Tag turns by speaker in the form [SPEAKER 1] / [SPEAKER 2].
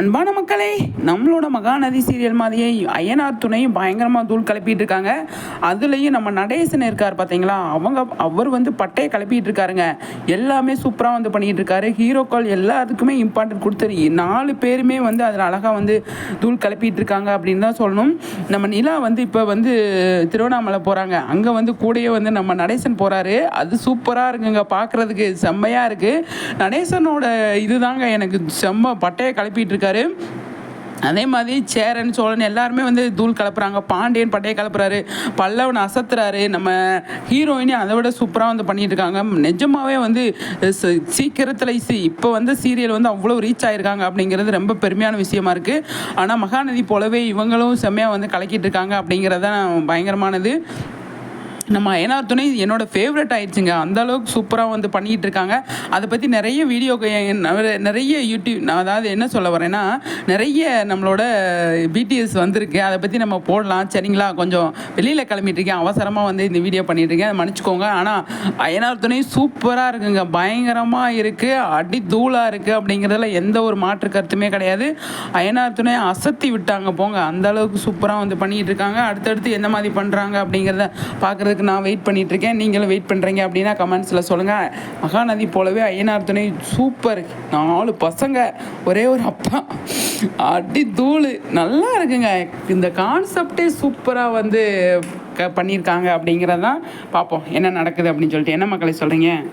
[SPEAKER 1] அன்பான மக்களே நம்மளோட மகாநதி சீரியல் மாதிரியே அய்யனார் துணையும் பயங்கரமாக தூள் கிளப்பிட்டு இருக்காங்க. அதுலேயும் நம்ம நடேசன் இருக்கார் பார்த்தீங்களா அவங்க அவர் வந்து பட்டையை கிளப்பிட்டு இருக்காருங்க. எல்லாமே சூப்பராக வந்து பண்ணிகிட்டு இருக்காரு. ஹீரோக்கள் எல்லாத்துக்குமே இம்பார்ட்டன்ட் கொடுத்துரு நாலு பேருமே வந்து அதில் அழகாக வந்து தூள் கிளப்பிட்டு இருக்காங்க அப்படின்னு தான் சொல்லணும். நம்ம நிலா வந்து இப்போ வந்து திருவண்ணாமலை போகிறாங்க அங்கே வந்து கூடயே வந்து நம்ம நடேசன் போகிறாரு அது சூப்பராக இருக்குங்க. பார்க்குறதுக்கு செம்மையாக இருக்குது நடேசனோட இதுதாங்க எனக்கு செம்ம பட்டையை கிளப்பிட்டு இருக்காரு அதே மாதிரி சேரன் சோழன் எல்லாருமே வந்து தூள் கலப்புறாங்க. பாண்டியன் பட்டையை கலப்புறாரு. பல்லவன் அசத்துறாரு. நம்ம ஹீரோயினி அதை விட சூப்பராக வந்து பண்ணிட்டு இருக்காங்க. நிஜமாவே வந்து ச- சீக்கிரத்தில் சி இப்போ வந்து சீரியல் வந்து அவ்வளோ ரீச் ஆயிருக்காங்க அப்படிங்கிறது ரொம்ப பெருமையான விஷயமா இருக்குது ஆனால் மகாநதி போலவே இவங்களும் செம்மையாக வந்து கலக்கிட்டு இருக்காங்க அப்படிங்கிறது தான் பயங்கரமானது. நம்ம அயனார் துணை என்னோட ஃபேவரட் ஆயிடுச்சுங்க. அந்த அளவுக்கு சூப்பராக வந்து பண்ணிட்டு இருக்காங்க அதை பற்றி நிறைய வீடியோ நிறைய யூடியூப் நான் அதாவது என்ன சொல்ல வரேன்னா நிறைய நம்மளோட பிடிஎஸ் வந்திருக்கு. அதை பற்றி நம்ம போடலாம். சரிங்களா? கொஞ்சம் வெளியில் கிளம்பிட்டு இருக்கேன் அவசரமாக வந்து இந்த வீடியோ பண்ணிட்டு அதை மன்னிச்சுக்கோங்க. ஆனால் அயனார் துணை சூப்பராக இருக்குங்க. பயங்கரமாக இருக்குது அடி தூளாக இருக்குது அப்படிங்கிறதுல எந்த ஒரு மாற்று கருத்துமே கிடையாது. அயனார் துணை அசத்தி விட்டாங்க போங்க. அந்த அளவுக்கு சூப்பராக வந்து பண்ணிகிட்டு இருக்காங்க அடுத்தடுத்து எந்த மாதிரி பண்ணுறாங்க அப்படிங்கிறத பார்க்குறது அதுக்கு நான் வெயிட் பண்ணிகிட்ருக்கேன் இருக்கேன் நீங்களும் வெயிட் பண்ணுறீங்க அப்படின்னா கமெண்ட்ஸில் சொல்லுங்கள் மகாநதி போலவே ஐயனார் துணை சூப்பர் நாலு பசங்க ஒரே ஒரு அப்பா. அடி தூள். நல்லா இருக்குங்க. இந்த கான்செப்டே சூப்பராக வந்து க பண்ணியிருக்காங்க அப்படிங்கிறதான் பார்ப்போம் என்ன நடக்குது அப்படின்னு சொல்லிட்டு. என்ன மக்களை சொல்கிறீங்க